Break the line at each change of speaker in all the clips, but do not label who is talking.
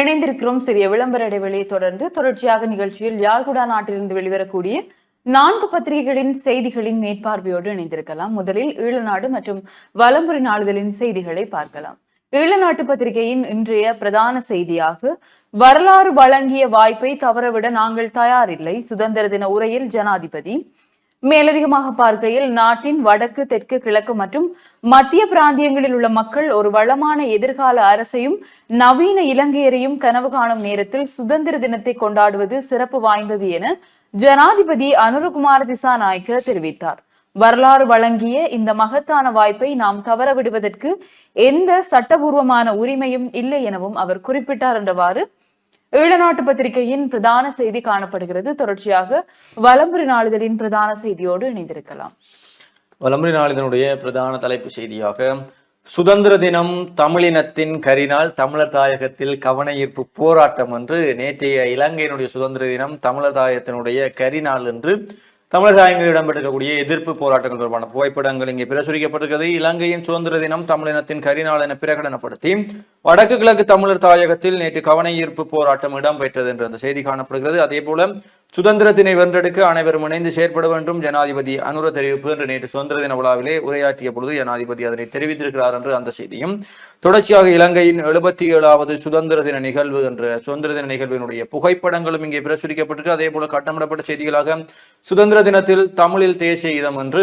இணைந்திருக்கிறோம். சிறிய விளம்பர இடைவெளியை தொடர்ந்து தொடர்ச்சியாக நிகழ்ச்சியில் யாழ்குடா நாட்டிலிருந்து வெளிவரக்கூடிய நான்கு பத்திரிகைகளின் செய்திகளின் மேற்பார்வையோடு இணைந்திருக்கலாம். முதலில் ஈழநாடு மற்றும் வலம்புரி நாளிதழின் செய்திகளை பார்க்கலாம். ஈழநாட்டு பத்திரிகையின் இன்றைய பிரதான செய்தியாக வரலாறு வழங்கிய வாய்ப்பை தவறவிட நாங்கள் தயாரில்லை. சுதந்திர தின உரையில் ஜனாதிபதி மேலதிகமாக பார்க்கையில் நாட்டின் வடக்கு தெற்கு கிழக்கு மற்றும் மத்திய பிராந்தியங்களில் உள்ள மக்கள் ஒரு வளமான எதிர்கால அரசையும் நவீன இலங்கையரையும் கனவு காணும் நேரத்தில் சுதந்திர தினத்தை கொண்டாடுவது சிறப்பு வாய்ந்தது என ஜனாதிபதி அனுரகுமார திசாநாயக்க தெரிவித்தார். வரலாறு வழங்கிய இந்த மகத்தான வாய்ப்பை நாம் தவற விடுவதற்கு எந்த சட்டபூர்வமான உரிமையும் இல்லை எனவும் அவர் குறிப்பிட்டார் என்றவாறு ஈழநாட்டு பத்திரிகையின் பிரதான செய்தி காணப்படுகிறது. தொடர்ச்சியாக வலம்புரி நாளிதழின் பிரதான செய்தியோடு இணைந்திருக்கலாம்.
வலம்புரி நாளிதனுடைய பிரதான தலைப்பு செய்தியாக சுதந்திர தினம் தமிழினத்தின் கரிநாள் தமிழர் தாயகத்தில் கவன ஈர்ப்பு போராட்டம் என்று நேற்றைய இலங்கையினுடைய சுதந்திர தினம் தமிழர் தாயகத்தினுடைய கரிநாள் என்று தமிழக தாயகங்களில் இடம்பெற்றிருக்கக்கூடிய எதிர்ப்பு போராட்டங்கள் தொடர்பான புகைப்படங்கள் இங்கே பிரசுரிக்கப்பட்டிருக்கிறது. இலங்கையின் சுதந்திர தினம் தமிழினத்தின் கரிநாள் என பிரகடனப்படுத்தி வடக்கு கிழக்கு தமிழர் தாயகத்தில் நேற்று கவன ஈர்ப்பு போராட்டம் இடம்பெற்றது என்ற அந்த செய்தி காணப்படுகிறது. அதே போல சுதந்திரத்தினை வென்றெடுக்க அனைவரும் இணைந்து செயற்பட வேண்டும் ஜனாதிபதி அனுர தெரிவிப்பு என்று நேற்று சுதந்திர தின விழாவிலே உரையாற்றிய பொழுது ஜனாதிபதி அதனை தெரிவித்திருக்கிறார் என்று அந்த செய்தியும் தொடர்ச்சியாக இலங்கையின் எழுபத்தி ஏழாவது சுதந்திர தின நிகழ்வு என்ற சுதந்திர தின நிகழ்வினுடைய புகைப்படங்களும் இங்கே பிரசுரிக்கப்பட்டிருக்கு. அதே போல கட்டமிடப்பட்ட செய்திகளாக சுதந்திர தினத்தில் தமிழில் தேசிய கீதம் என்று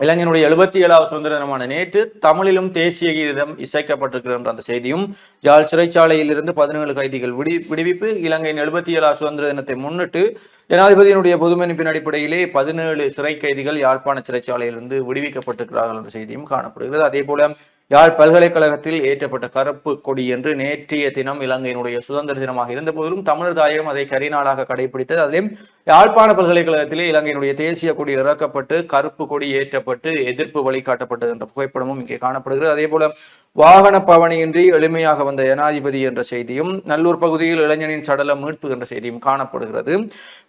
இளைஞனுடைய எழுபத்தி ஏழாவது சுதந்திர தினமான நேற்று தமிழிலும் தேசிய கீதம் இசைக்கப்பட்டிருக்கிறது என்ற அந்த செய்தியும் ஜாழ் சிறைச்சாலையில் இருந்து பதினேழு கைதிகள் விடி விடுவிப்பு இலங்கையின் எழுபத்தி ஏழாவது சுதந்திர தினத்தை முன்னிட்டு ஜனாதிபதியினுடைய பொதுமன்னிப்பின் அடிப்படையிலே பதினேழு சிறை கைதிகள் யாழ்ப்பாண சிறைச்சாலையிலிருந்து விடுவிக்கப்பட்டிருக்கிறார்கள் என்ற செய்தியும் காணப்படுகிறது. அதே போல யாழ் பல்கலைக்கழகத்தில் ஏற்றப்பட்ட கருப்பு கொடி என்று நேற்றைய தினம் இலங்கையினுடைய சுதந்திர தினமாக இருந்த போதிலும் தமிழர் தாயகம் அதை கரிநாளாக கடைபிடித்தது. அதிலும் யாழ்ப்பாண பல்கலைக்கழகத்திலே இலங்கையினுடைய தேசிய கொடி இறக்கப்பட்டு கருப்பு கொடி ஏற்றப்பட்டு எதிர்ப்பு வழிகாட்டப்பட்டது என்ற புகைப்படமும் இங்கே காணப்படுகிறது. அதே போல வாகன பவனியின்றி எளிமையாக வந்த ஜனாதிபதி என்ற செய்தியும் நல்லூர் பகுதியில் இளைஞனின் சடலம் மீட்பு என்ற செய்தியும் காணப்படுகிறது.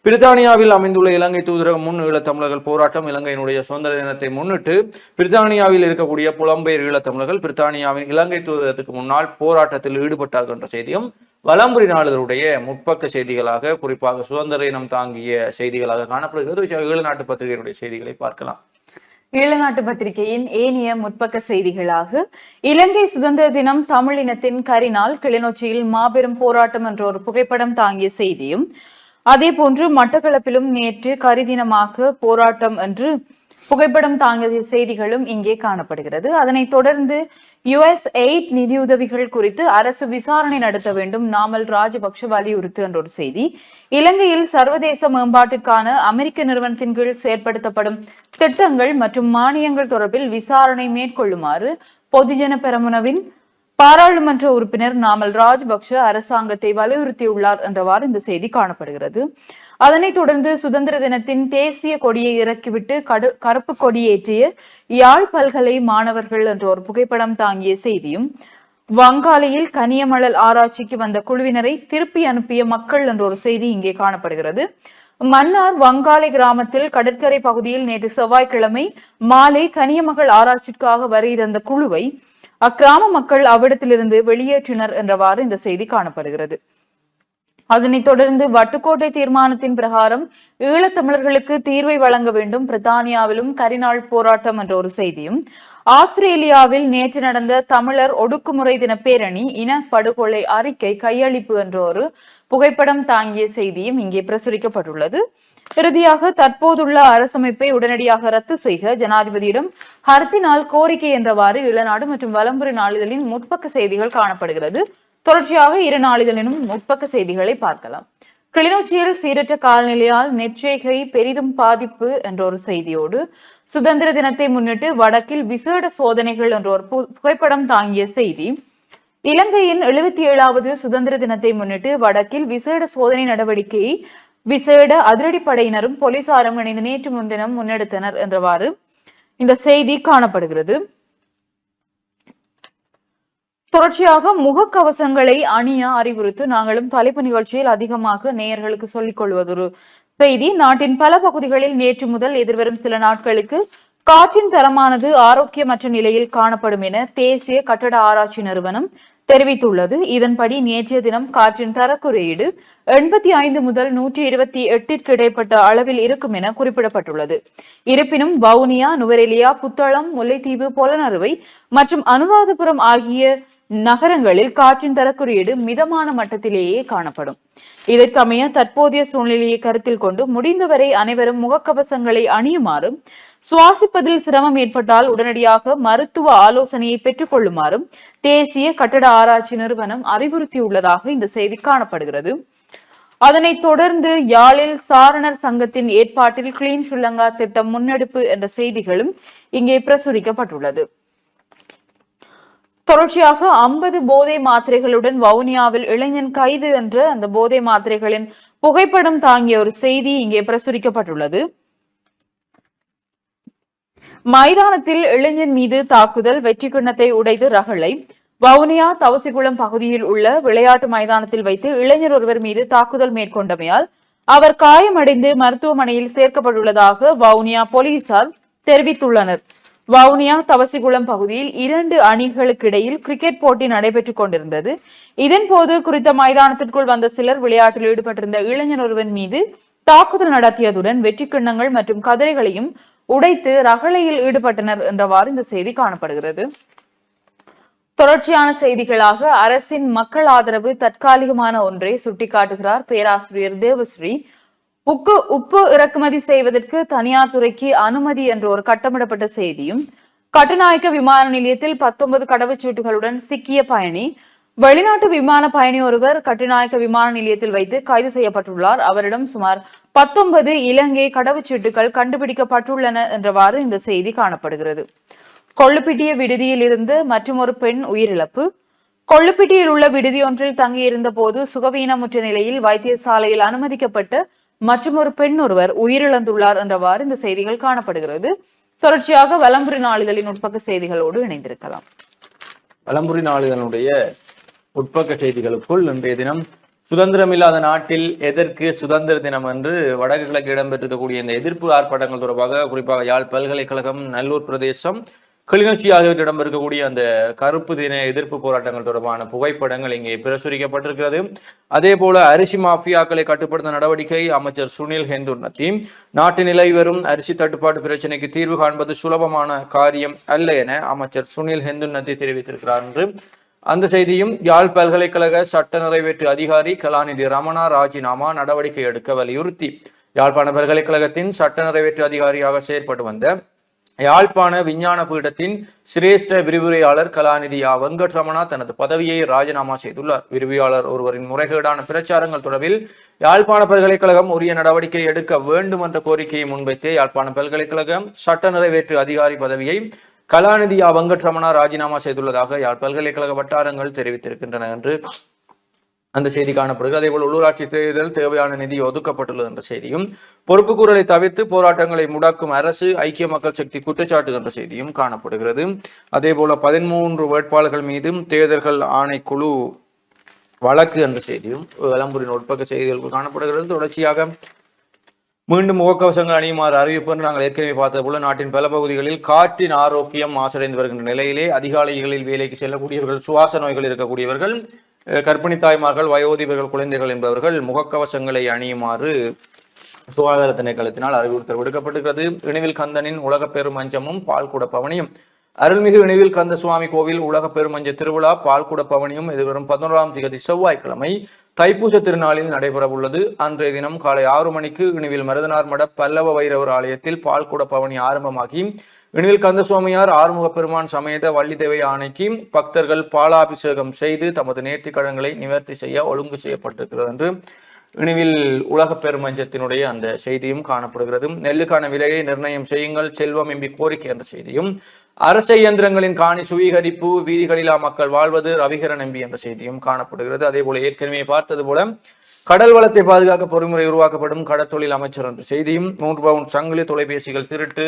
பிரித்தானியாவில் அமைந்துள்ள இலங்கை தூதரகம் முன் ஈழத்தமிழர்கள் போராட்டம் இலங்கையினுடைய சுதந்திர தினத்தை முன்னிட்டு பிரித்தானியாவில் இருக்கக்கூடிய புலம்பெயர் ஈழத்தமிழர்கள் பிரித்தானியாவின் இலங்கை தூதரகத்துக்கு முன்னால் போராட்டத்தில் ஈடுபட்டார்கள் என்ற செய்தியும் வலம்புரி நாளிதழுடைய முற்பக்க செய்திகளாக குறிப்பாக சுதந்திர தினம் தாங்கிய செய்திகளாக காணப்படுகிறது. ஈழ நாட்டு பத்திரிகையினுடைய செய்திகளை பார்க்கலாம்.
ஈழநாட்டு பத்திரிகையின் ஏனைய முற்பக்க செய்திகளாக. இலங்கை சுதந்திர தினம் தமிழினத்தின் கரிநாள் கிளிநொச்சியில் மாபெரும் போராட்டம் என்ற ஒரு புகைப்படம் தாங்கிய செய்தியும் அதே போன்று மட்டக்களப்பிலும் நேற்று கரிதினமாக போராட்டம் என்று புகைப்படம் தாங்கிய செய்திகளும் இங்கே காணப்படுகிறது. அதனைத் தொடர்ந்து யுஎஸ் எயிட் நிதியுதவிகள் குறித்து அரசு விசாரணை நடத்த வேண்டும். நாமல் ராஜபக்ஷ வலியுறுத்துகின்ற ஒரு செய்தி. இலங்கையில் சர்வதேச மேம்பாட்டிற்கான அமெரிக்க நிறுவனத்தின் கீழ் செயற்படுத்தப்படும் திட்டங்கள் மற்றும் மானியங்கள் தொடர்பில் விசாரணை மேற்கொள்ளுமாறு பொதுஜன பெரமுனவின் பாராளுமன்ற உறுப்பினர் நாமல் ராஜபக்ஷ அரசாங்கத்தை வலியுறுத்தியுள்ளார் என்றவாறு இந்த செய்தி காணப்படுகிறது. அதனைத் தொடர்ந்து சுதந்திர தினத்தின் தேசிய கொடியை இறக்கிவிட்டு கடு கருப்பு கொடியேற்றிய யாழ் பல்கலை மாணவர்கள் என்ற ஒரு புகைப்படம் தாங்கிய செய்தியும் வங்காளியில் கனியமணல் ஆராய்ச்சிக்கு வந்த குழுவினரை திருப்பி அனுப்பிய மக்கள் என்ற ஒரு செய்தி இங்கே காணப்படுகிறது. மன்னார் வங்காளி கிராமத்தில் கடற்கரை பகுதியில் நேற்று செவ்வாய்க்கிழமை மாலை கனியமகள் ஆராய்ச்சிக்காக வருகிற குழுவை அக்கிராம மக்கள் அவ்விடத்திலிருந்து வெளியேற்றினர் என்றவாறு இந்த செய்தி காணப்படுகிறது. அதனைத் தொடர்ந்து வட்டுக்கோட்டை தீர்மானத்தின் பிரகாரம் ஈழத்தமிழர்களுக்கு தீர்வை வழங்க வேண்டும் பிரித்தானியாவிலும் கரிநாள் போராட்டம் என்ற ஒரு செய்தியும். ஆஸ்திரேலியாவில் நேற்று நடந்த தமிழர் ஒடுக்குமுறை தின பேரணி இன படுகொலை அறிக்கை கையளிப்பு என்ற ஒரு புகைப்படம் தாங்கிய செய்தியும் இங்கே பிரசுரிக்கப்பட்டுள்ளது. இறுதியாக தற்போதுள்ள அரசமைப்பை உடனடியாக ரத்து செய்க ஜனாதிபதியிடம் ஹர்த்தினால் கோரிக்கை என்றவாறு இளநாடு மற்றும் வலம்புரி நாளிதழின் முற்பக்க செய்திகள் காணப்படுகிறது. தொடர்ச்சியாக இரு நாளிதழினும் முற்பக்க செய்திகளை பார்க்கலாம். கிளிநொச்சியில் சீரற்ற காலநிலையால் நெற்றேகை பெரிதும் பாதிப்பு என்ற ஒரு செய்தியோடு சுதந்திர தினத்தை முன்னிட்டு வடக்கில் விசேட சோதனைகள் என்ற ஒரு பு- புகைப்படம் தாங்கிய செய்தி. இலங்கையின் எழுபத்தி ஏழாவது சுதந்திர தினத்தை முன்னிட்டு வடக்கில் விசேட சோதனை நடவடிக்கையை விசேட அதிரடிப்படையினரும் போலீசாரும் இணைந்து நேற்று முன்தினம் முன்னெடுத்தனர் என்றவாறு இந்த செய்தி காணப்படுகிறது. தொடர்ச்சியாக முகக்கவசங்களை அணிய அறிவுறுத்து நாங்களும் தலைப்பு நிகழ்ச்சியில் அதிகமாக நேயர்களுக்கு சொல்லிக் கொள்வதொரு செய்தி. நாட்டின் பல பகுதிகளில் நேற்று முதல் எதிர்வரும் சில நாட்களுக்கு காற்றின் தரமானது ஆரோக்கியமற்ற நிலையில் காணப்படும் என தேசிய கட்டட ஆராய்ச்சி நிறுவனம் தெரிவித்துள்ளது. இதன்படி நேற்றைய தினம் காற்றின் தரக்குறியீடு எண்பத்தி ஐந்து முதல் நூற்றி இருபத்தி எட்டிற்கு இடைப்பட்ட அளவில் இருக்கும் என குறிப்பிடப்பட்டுள்ளது. இருப்பினும் வவுனியா நுவரெலியா புத்தளம் முல்லைத்தீவு பொலனறுவை மற்றும் அனுராதபுரம் ஆகிய நகரங்களில் காற்றின் தரக்குறியீடு மிதமான மட்டத்திலேயே காணப்படும். இதற்கமைய தற்போதைய சூழ்நிலையை கருத்தில் கொண்டு முடிந்தவரை அனைவரும் முகக்கவசங்களை அணியுமாறும் சுவாசிப்பதில் சிரமம் ஏற்பட்டால் உடனடியாக மருத்துவ ஆலோசனையை பெற்றுக் கொள்ளுமாறும் தேசிய கட்டட ஆராய்ச்சி நிறுவனம் அறிவுறுத்தியுள்ளதாக இந்த செய்தி காணப்படுகிறது. அதனைத் தொடர்ந்து யாழில் சாரணர் சங்கத்தின் ஏற்பாட்டில் கிளீன் ஸ்ரீலங்கா திட்டம் முன்னெடுப்பு என்ற செய்திகளும் இங்கே பிரசுரிக்கப்பட்டுள்ளது. தொடர்ச்சியாக ஐம்பது போதை மாத்திரைகளுடன் வவுனியாவில் இளைஞன் கைது என்ற அந்த போதை மாத்திரைகளின் புகைப்படம் தாங்கிய ஒரு செய்தி இங்கே பிரசுரிக்கப்பட்டுள்ளது. மைதானத்தில் இளைஞன் மீது தாக்குதல் வெற்றி கிண்ணத்தை உடைத்து ரகளை வவுனியா தவசிகுளம் பகுதியில் உள்ள விளையாட்டு மைதானத்தில் வைத்து இளைஞர் ஒருவர் மீது தாக்குதல் மேற்கொண்டமையால் அவர் காயமடைந்து மருத்துவமனையில் சேர்க்கப்பட்டுள்ளதாக வவுனியா போலீசார் தெரிவித்துள்ளனர். வவுனியா தவசிகுளம் பகுதியில் இரண்டு அணிகளுக்கு இடையில் கிரிக்கெட் போட்டி நடைபெற்றுக் கொண்டிருந்தது. இதன் போது குறித்த மைதானத்திற்குள் வந்த சிலர் விளையாட்டில் ஈடுபட்டிருந்த இளைஞர் ஒருவன் மீது தாக்குதல் நடத்தியதுடன் வெற்றி கிண்ணங்கள் மற்றும் கதிரைகளையும் உடைத்து ரகளையில் ஈடுபட்டனர் என்றவாறு இந்த செய்தி காணப்படுகிறது. தொடர்ச்சியான செய்திகளாக அரசின் மக்கள் ஆதரவு தற்காலிகமான ஒன்றை சுட்டிக்காட்டுகிறார் பேராசிரியர் தேவஸ்ரீ. உப்பு உப்பு இறக்குமதி செய்வதற்கு தனியார் துறைக்கு அனுமதி என்ற ஒரு கட்டமிடப்பட்ட செய்தியும் கட்டுநாயக்க விமான நிலையத்தில் பத்தொன்பது கடவுச்சீட்டுகளுடன் சிக்கிய பயணி வெளிநாட்டு விமான பயணி ஒருவர் கட்டுநாயக்க விமான நிலையத்தில் வைத்து கைது செய்யப்பட்டுள்ளார். அவரிடம் சுமார் பத்தொன்பது இலங்கை கடவுச்சீட்டுகள் கண்டுபிடிக்கப்பட்டுள்ளன என்றவாறு இந்த செய்தி காணப்படுகிறது. கொள்ளுப்பிட்டிய விடுதியில் இருந்து மற்றும் ஒரு பெண் உயிரிழப்பு. கொள்ளுப்பிட்டியில் உள்ள விடுதி ஒன்றில் தங்கியிருந்த போது சுகவீனமுற்ற நிலையில் வைத்தியசாலையில் அனுமதிக்கப்பட்டு மற்றும் ஒரு பெண் ஒருவர் உயிரிழந்துள்ளார் என்றவாறு இந்த செய்திகள் காணப்படுகிறது. தொடர்ச்சியாக வலம்புரி நாளிதழின் உட்பக்க செய்திகளோடு இணைந்திருக்கலாம்.
வலம்புரி நாளிதனுடைய உட்பக்க செய்திகளுக்குள் இன்றைய தினம் சுதந்திரமில்லாத நாட்டில் எதற்கு சுதந்திர தினம் என்று வடக்கு கிழக்கு இடம்பெற்றிருக்கக்கூடிய இந்த எதிர்ப்பு ஆர்ப்பாட்டங்கள் தொடர்பாக குறிப்பாக யாழ் பல்கலைக்கழகம் நல்லூர் பிரதேசம் கிளிநொச்சி ஆகியவற்றிடம் இருக்கக்கூடிய அந்த கருப்பு தின எதிர்ப்பு போராட்டங்கள் தொடர்பான புகைப்படங்கள் இங்கே பிரசுரிக்கப்பட்டிருக்கிறது. அதே போல அரிசி மாஃபியாக்களை கட்டுப்படுத்த நடவடிக்கை அமைச்சர் சுனில் ஹெந்துன்னத்தி நாட்டு நிலை வரும் அரிசி தட்டுப்பாட்டு பிரச்சனைக்கு தீர்வு காண்பது சுலபமான காரியம் அல்ல என அமைச்சர் சுனில் ஹெந்துன்னத்தி தெரிவித்திருக்கிறார் என்று. அந்த செய்தியும் யாழ் பல்கலைக்கழக சட்ட நிறைவேற்று அதிகாரி கலாநிதி ரமணா ராஜினாமா நடவடிக்கை எடுக்க வலியுறுத்தி. யாழ்ப்பாண பல்கலைக்கழகத்தின் சட்ட நிறைவேற்று அதிகாரியாக செயற்பட்டு வந்த யாழ்ப்பாண விஞ்ஞான பீடத்தின் சிரேஷ்ட விரிவுரையாளர் கலாநிதி ஆ வெங்கட்ரமணா தனது பதவியை ராஜினாமா செய்துள்ளார். விரிவியாளர் ஒருவரின் முறைகேடான பிரச்சாரங்கள் தொடர்பில் யாழ்ப்பாண பல்கலைக்கழகம் உரிய நடவடிக்கை எடுக்க வேண்டும் என்ற கோரிக்கையை முன்வைத்தே யாழ்ப்பாண பல்கலைக்கழகம் சட்ட நிறைவேற்று அதிகாரி பதவியை கலாநிதி ஆ வெங்கட்ரமணா ராஜினாமா செய்துள்ளதாக யாழ் பல்கலைக்கழக வட்டாரங்கள் தெரிவித்திருக்கின்றன என்று அந்த செய்தி காணப்படுகிறது. அதேபோல் உள்ளூராட்சி தேர்தல் தேவையான நிதி ஒதுக்கப்பட்டுள்ளது என்ற செய்தியும் பொறுப்புக்கூறலை தவிர்த்து போராட்டங்களை முடக்கும் அரசு ஐக்கிய மக்கள் சக்தி குற்றச்சாட்டு என்ற செய்தியும் காணப்படுகிறது. அதேபோல பதிமூன்று வேட்பாளர்கள் மீதும் தேர்தல்கள் ஆணைக்குழு வழக்கு என்ற செய்தியும் விளம்பரின் உட்பக்க செய்திகள் காணப்படுகிறது. தொடர்ச்சியாக மீண்டும் முகக்கவசங்கள் அணியுமாறு அறிவிப்பு என்று நாங்கள் ஏற்கனவே பார்த்தது போல நாட்டின் பல பகுதிகளில் காற்றின் ஆரோக்கியம் மாசடைந்து வருகின்ற நிலையிலே அதிகாலைகளில் வேலைக்கு செல்லக்கூடியவர்கள் சுவாச நோய்கள் இருக்கக்கூடியவர்கள் கர்ப்பிணி தாய்மார்கள் வயோதிபர்கள் குழந்தைகள் என்பவர்கள் முகக்கவசங்களை அணியுமாறு சுகாதார திணைக்களத்தினால் அறிவுறுத்தல் விடுக்கப்பட்டுகிறது இணைவில் கந்தனின் உலக பெருமஞ்சமும் பால்குட பவனியும். அருள்மிகு இணைவில் கந்த சுவாமி கோவில் உலக பெருமஞ்ச திருவிழா பால்குட பவனியும் எதிர்வரும் பதினோராம் தேதி செவ்வாய்க்கிழமை தைப்பூச திருநாளில் நடைபெற உள்ளது அன்றைய தினம் காலை ஆறு மணிக்கு இணைவில் மருதனார் மட பல்லவ வைரவர் ஆலயத்தில் பால்குட பவனி ஆரம்பமாகி இணுவில் கந்தசுவாமியார் ஆறுமுக பெருமான் சமேத வள்ளி தேவை ஆணைக்கு பக்தர்கள் பாலாபிஷேகம் செய்து தமது நேர்த்திக் கடன்களை நிவர்த்தி செய்ய ஒழுங்கு செய்யப்பட்டிருக்கிறது என்று இனிவில் உலக பெருமஞ்சத்தினுடைய அந்த செய்தியும் காணப்படுகிறது. நெல்லுக்கான விலையை நிர்ணயம் செய்யுங்கள் செல்வம் எம்பி கோரிக்கை என்ற செய்தியும் அரச இயந்திரங்களின் காணி சுவீகரிப்பு வீதிகளிலா மக்கள் வாழ்வது ரவிகரன் எம்பி என்ற செய்தியும் காணப்படுகிறது. அதே போல ஏற்கனவே பார்த்தது போல கடல் வளத்தை பாதுகாக்க பொறிமுறை உருவாக்கப்படும் கடற்தொழில் அமைச்சர் என்ற செய்தியும் மூன்று பவுன் சங்கிலி தொலைபேசிகள் திருட்டு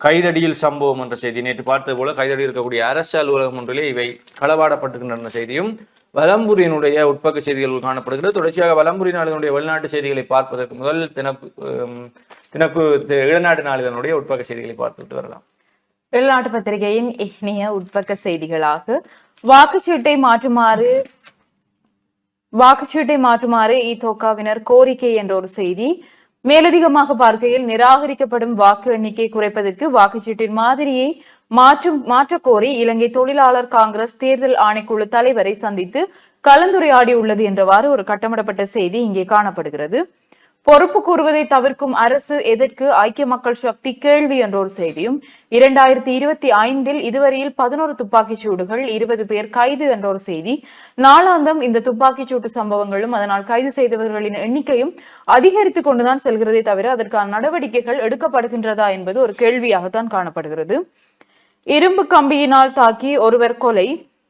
கைதடியில் சம்பவம் என்ற செய்தி. நேற்று பார்த்தது போல கைதடியில் இருக்கக்கூடிய அரசு அலுவலகம் ஒன்றிலே இவை களவாடப்பட்டிருக்கின்றன செய்தியும் வலம்புரியினுடைய உட்பக்க செய்திகள் காணப்படுகிறது. தொடர்ச்சியாக வலம்புரி நாளினுடைய வெளிநாட்டு செய்திகளை பார்ப்பதற்கு முதல் தினப்பு தினப்பு இளநாட்டு நாளிதனுடைய உட்பக்க செய்திகளை பார்த்துவிட்டு வரலாம்.
வெளிநாட்டு பத்திரிகையின் இனிய உட்பக்க செய்திகளாக வாக்குச்சீட்டை மாற்றுமாறு வாக்குச்சீட்டை மாற்றுமாறு இதோகாவினர் கோரிக்கை என்ற ஒரு செய்தி மேலதிகமாக பார்க்கையில் நிராகரிக்கப்படும் வாக்கு எண்ணிக்கை குறைப்பதற்கு வாக்குச்சீட்டின் மாதிரியை மாற்றும் மாற்றக்கோரி இலங்கை தொழிலாளர் காங்கிரஸ் தேர்தல் ஆணைக்குழு தலைவரை சந்தித்து கலந்துரையாடி உள்ளது என்றவாறு ஒரு கட்டமிடப்பட்ட செய்தி இங்கே காணப்படுகிறது. பொறுப்பு கூறுவதை தவிர்க்கும் அரசு எதற்கு ஐக்கிய மக்கள் சக்தி கேள்வி என்ற ஒரு செய்தியும் இரண்டாயிரத்தி இருபத்தி ஐந்தில் இதுவரையில் பதினோரு துப்பாக்கிச் சூடுகள் இருபது பேர் கைது என்ற ஒரு செய்தி. நாளாந்தம் இந்த துப்பாக்கிச் சூட்டு சம்பவங்களும் அதனால் கைது செய்தவர்களின் எண்ணிக்கையும் அதிகரித்துக் கொண்டுதான் செல்கிறதே தவிர அதற்கான நடவடிக்கைகள் எடுக்கப்படுகின்றதா என்பது ஒரு கேள்வியாகத்தான் காணப்படுகிறது. இரும்பு கம்பியினால் தாக்கி ஒருவர் கொலை.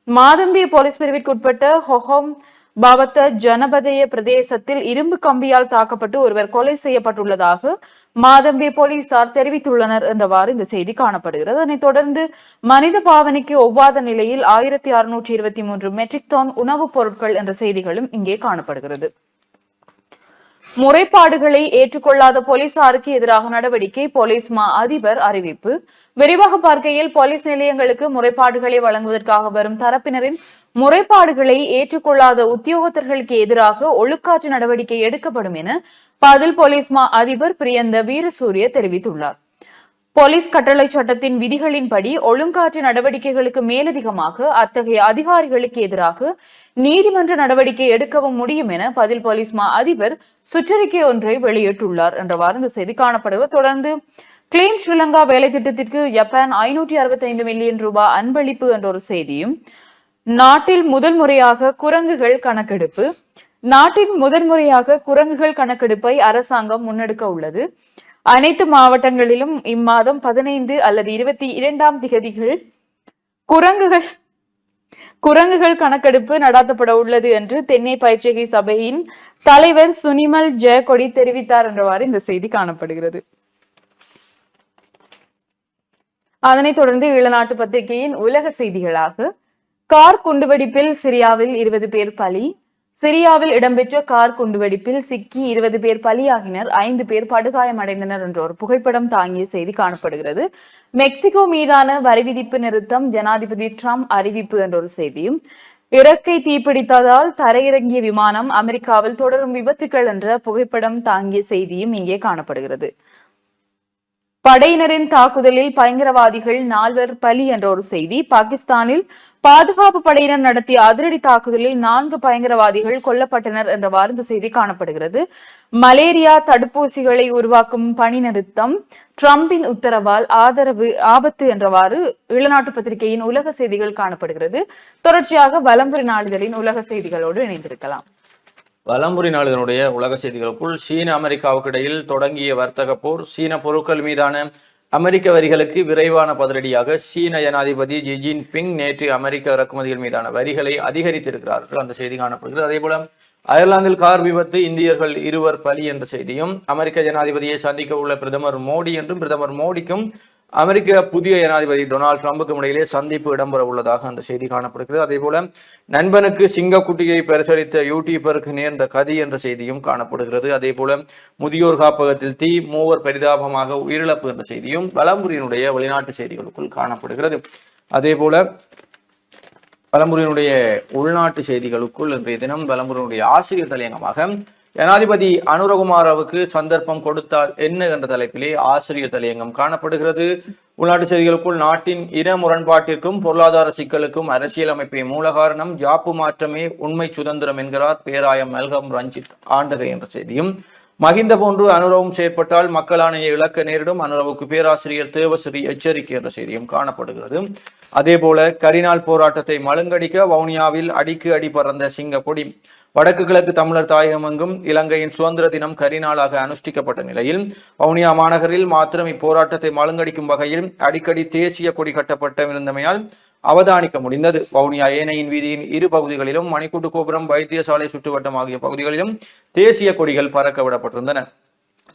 மாதம்பிய போலீஸ் பிரிவிற்குட்பட்ட ஹொஹோம் பவத்த ஜனபதய பிரதேசத்தில் இரும்பு கம்பியால் தாக்கப்பட்டு ஒருவர் கொலை செய்யப்பட்டுள்ளதாக மாதம்பே போலீசார் தெரிவித்துள்ளனர் என்றவாறு இந்த செய்தி காணப்படுகிறது. அதனைத் தொடர்ந்து மனித பாவனைக்கு ஒவ்வாத நிலையில் ஆயிரத்தி அறுநூற்றி இருபத்தி மூன்று மெட்ரிக் டன் உணவுப் பொருட்கள் என்ற செய்திகளும் இங்கே காணப்படுகிறது. முறைப்பாடுகளை ஏற்றுக்கொள்ளாத போலீசாருக்கு எதிராக நடவடிக்கை போலீஸ் மா அதிபர் அறிவிப்பு. விரிவாக பார்க்கையில் போலீஸ் நிலையங்களுக்கு முறைப்பாடுகளை வழங்குவதற்காக வரும் தரப்பினரின் முறைப்பாடுகளை ஏற்றுக்கொள்ளாத உத்தியோகத்தர்களுக்கு எதிராக ஒழுக்காற்று நடவடிக்கை எடுக்கப்படும் என பதில் போலீஸ் மா அதிபர் பிரியந்த வீரசூரிய தெரிவித்துள்ளார். போலீஸ் கட்டளை சட்டத்தின் விதிகளின்படி ஒழுங்காற்று நடவடிக்கைகளுக்கு மேலதிகமாக அத்தகைய அதிகாரிகளுக்கு எதிராக நீதிமன்ற நடவடிக்கை எடுக்கவும் முடியும் என பதில் போலீஸ் மா அதிபர் சுற்றறிக்கை ஒன்றை வெளியிட்டுள்ளார் என்றவாறு இந்த செய்தி காணப்படுவது. தொடர்ந்து கிளீன் ஸ்ரீலங்கா வேலை திட்டத்திற்கு ஜப்பான் ஐநூற்றி அறுபத்தி ஐந்து மில்லியன் ரூபாய் அன்பளிப்பு என்ற ஒரு செய்தியும் நாட்டில் முதல் முறையாக குரங்குகள் கணக்கெடுப்பு. நாட்டின் முதல் முறையாக குரங்குகள் கணக்கெடுப்பை அரசாங்கம் முன்னெடுக்க உள்ளது. அனைத்து மாவட்டங்களிலும் இம்மாதம் பதினைந்து அல்லது இருபத்தி இரண்டாம் திகதிகள் குரங்குகள் குரங்குகள் கணக்கெடுப்பு நடாத்தப்பட உள்ளது என்று தென்னை பயிற்சிகை சபையின் தலைவர் சுனிமல் ஜெயக்கொடி தெரிவித்தார் என்றவாறு இந்த செய்தி காணப்படுகிறது. அதனைத் தொடர்ந்து ஈழநாட்டு பத்திரிகையின் உலக செய்திகளாக கார் குண்டுவெடிப்பில் சிரியாவில் இருபது பேர் பலி. சிரியாவில் இடம்பெற்ற கார் குண்டுவெடிப்பில் சிக்கி இருபது பேர் பலியாகினர். ஐந்து பேர் படுகாயமடைந்தனர் என்ற ஒரு புகைப்படம் தாங்கிய செய்தி காணப்படுகிறது. மெக்சிகோ மீதான வரி விதிப்பு நிறுத்தம் ஜனாதிபதி ட்ரம்ப் அறிவிப்பு என்ற ஒரு செய்தியும். இறக்கை தீப்பிடித்ததால் தரையிறங்கிய விமானம் அமெரிக்காவில் தொடரும் விபத்துக்கள் என்ற புகைப்படம் தாங்கிய செய்தியும் இங்கே காணப்படுகிறது. படையினரின் தாக்குதலில் பயங்கரவாதிகள் நால்வர் பலி என்ற ஒரு செய்தி. பாகிஸ்தானில் பாதுகாப்பு படையினர் நடத்திய அதிரடி தாக்குதலில் நான்கு பயங்கரவாதிகள் கொல்லப்பட்டனர் என்றவாறு இந்த செய்தி காணப்படுகிறது. மலேரியா தடுப்பூசிகளை உருவாக்கும் பணி நிறுத்தம் டிரம்பின் உத்தரவால் ஆதரவு ஆபத்து என்றவாறு இளநாட்டு பத்திரிகையின் உலக செய்திகள் காணப்படுகிறது. தொடர்ச்சியாக வலம்புரி நாளிதழின் உலக செய்திகளோடு இணைந்திருக்கலாம்.
வலம்புரி நாளிதனுடைய உலக செய்திகளுக்குள் சீன அமெரிக்காவுக்கு இடையில் தொடங்கிய வர்த்தக போர் சீன பொருட்கள் மீதான அமெரிக்க வரிகளுக்கு விரைவான பதிலடியாக சீன ஜனாதிபதி ஜி ஜின்பிங் நேற்று அமெரிக்க இறக்குமதிகள் மீதான வரிகளை அதிகரித்திருக்கிறார்கள். அந்த செய்தி காணப்படுகிறது. அதே போல அயர்லாந்தில் கார் விபத்து இந்தியர்கள் இருவர் பலி என்ற செய்தியும் அமெரிக்க ஜனாதிபதியை சந்திக்க உள்ள பிரதமர் மோடி என்றும் பிரதமர் மோடிக்கும் அமெரிக்க புதிய ஜனாதிபதி டொனால்ட் ட்ரம்புக்கு இடையிலே சந்திப்பு இடம்பெற உள்ளதாக அந்த செய்தி காணப்படுகிறது. அதே போல நண்பனுக்கு சிங்கக்குட்டியை பரிசளித்த யூடியூபருக்கு நேர்ந்த கதி என்ற செய்தியும் காணப்படுகிறது. அதே போல முதியோர் காப்பகத்தில் தீ மூவர் பரிதாபமாக உயிரிழப்பு என்ற செய்தியும் வலம்புரியினுடைய வெளிநாட்டு செய்திகளுக்குள் காணப்படுகிறது. அதே போல பலமுறையினுடைய உள்நாட்டு செய்திகளுக்குள் இன்றைய தினம் பலமுறையினுடைய ஆசிரியர் தலையங்கமாக ஜனாதிபதி அனுரகுமாராவுக்கு சந்தர்ப்பம் கொடுத்தால் என்ன என்ற தலைப்பிலே ஆசிரியர் தலையங்கம் காணப்படுகிறது. உள்நாட்டு செய்திகளுக்குள் நாட்டின் இன முரண்பாட்டிற்கும் பொருளாதார சிக்கலுக்கும் அரசியலமைப்பை மூல காரணம். ஜாப்பு மாற்றமே உண்மை சுதந்திரம் என்கிறார் பேராயம் மல்கம் ரஞ்சித் ஆண்டகை என்ற செய்தியும். மகிந்த போன்று அனுரவும் செயற்பட்டால் மக்களாணையை இழக்க நேரிடும். அனுரவுக்கு பேராசிரியர் தேவஸ்ரீ எச்சரிக்கை என்ற செய்தியும் காணப்படுகிறது. அதே போல கரிநாள் போராட்டத்தை மழுங்கடிக்க வவுனியாவில் அடிக்கு அடி பறந்த சிங்கப்பொடி. வடக்கு கிழக்கு தமிழர் தாயகமெங்கும் இலங்கையின் சுதந்திர தினம் கரிநாளாக அனுஷ்டிக்கப்பட்ட நிலையில் வவுனியா மாநகரில் மாத்திரம் இப்போராட்டத்தை மழுங்கடிக்கும் வகையில் அடிக்கடி தேசிய கொடி கட்டப்பட்டிருந்தமையால் அவதானிக்க முடிந்தது. வவுனியா ஏனையின் வீதியின் இரு பகுதிகளிலும் மணிக்கூட்டு கோபுரம் வைத்தியசாலை சுற்றுவட்டம் ஆகிய பகுதிகளிலும் தேசிய கொடிகள் பறக்க விடப்பட்டிருந்தன.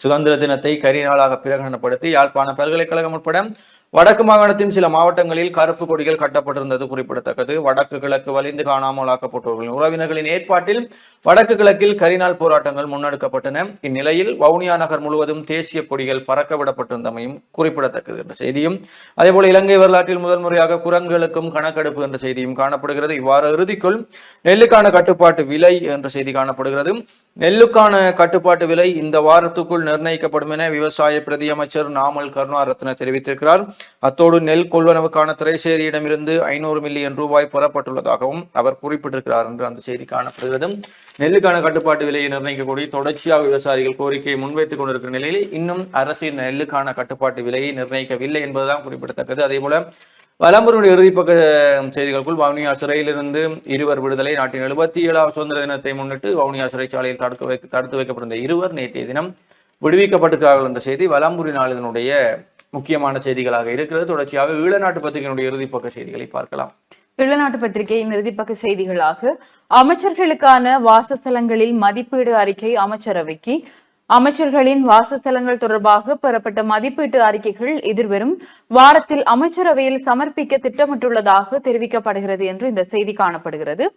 சுதந்திர தினத்தை கரி நாளாக பிரகடனப்படுத்தி யாழ்ப்பாண பல்கலைக்கழகம் உட்பட வடக்கு மாகாணத்தின் சில மாவட்டங்களில் கருப்பு கொடிகள் கட்டப்பட்டிருந்தது குறிப்பிடத்தக்கது. வடக்கு கிழக்கு வலிந்து காணாமல் ஆக்கப்பட்டவர்களின் உறவினர்களின் ஏற்பாட்டில் வடக்கு கிழக்கில் கரிநாள் போராட்டங்கள் முன்னெடுக்கப்பட்டன. இந்நிலையில் வவுனியா நகர் முழுவதும் தேசிய கொடிகள் பறக்க விடப்பட்டிருந்தமையும் குறிப்பிடத்தக்கது என்ற செய்தியும் அதேபோல இலங்கை வரலாற்றில் முதல் முறையாக குரங்குகளுக்கும் கணக்கெடுப்பு என்ற செய்தியும் காணப்படுகிறது. இவ்வாறு இறுதிக்குள் நெல்லுக்கான கட்டுப்பாட்டு விலை என்ற செய்தி காணப்படுகிறது. நெல்லுக்கான கட்டுப்பாட்டு விலை இந்த வாரத்துக்குள் நிர்ணயிக்கப்படும் என விவசாய பிரதி அமைச்சர் நாமல் கருணாரத்ன தெரிவித்திருக்கிறார். அத்தோடு நெல் கொள்வனவுக்கான திரைசேரியிடமிருந்து ஐநூறு மில்லியன் ரூபாய் பெறப்பட்டுள்ளதாகவும் அவர் குறிப்பிட்டிருக்கிறார் என்று அந்த செய்தி காணப்படுகிறது. நெல்லுக்கான கட்டுப்பாட்டு விலையை நிர்ணயிக்கக்கூடிய தொடர்ச்சியாக விவசாயிகள் கோரிக்கையை முன்வைத்துக் கொண்டிருக்கிற நிலையில் இன்னும் அரசின் நெல்லுக்கான கட்டுப்பாட்டு விலையை நிர்ணயிக்கவில்லை என்பதுதான் குறிப்பிடத்தக்கது. அதே போல வலம்புரனுடைய இறுதிப்பக்க செய்திகளுக்குள் வவுனியா சிறையிலிருந்து இருவர் விடுதலை நாட்டின் எழுபத்தி ஏழாவது சுதந்திர தினத்தை முன்னிட்டு வவுனியா சிறைச்சாலையில் தடுக்க வைக்க தடுத்து வைக்கப்பட்டிருந்த இருவர் நேற்றைய தினம் விடுவிக்கப்பட்டிருக்கிறார்கள் என்ற செய்தி வலம்புரி நாளிதனுடைய முக்கியமான செய்திகளாக இருக்கிறது. தொடர்ச்சியாக ஈழநாட்டு பத்திரிகையினுடைய இறுதிப்பக்க செய்திகளை பார்க்கலாம்.
இளநாட்டு பத்திரிகையின் இறுதிப்பக்க செய்திகளாக அமைச்சர்களுக்கான வாசஸ்தலங்களில் மதிப்பீடு அறிக்கை அமைச்சரவைக்கு அமைச்சர்களின் வாசஸ்தலங்கள் தொடர்பாக பெறப்பட்ட மதிப்பீட்டு அறிக்கைகள் எதிர்வரும் வாரத்தில் அமைச்சரவையில் சமர்ப்பிக்க திட்டமிட்டுள்ளதாக தெரிவிக்கப்படுகிறது என்று இந்த செய்தி காணப்படுகிறது.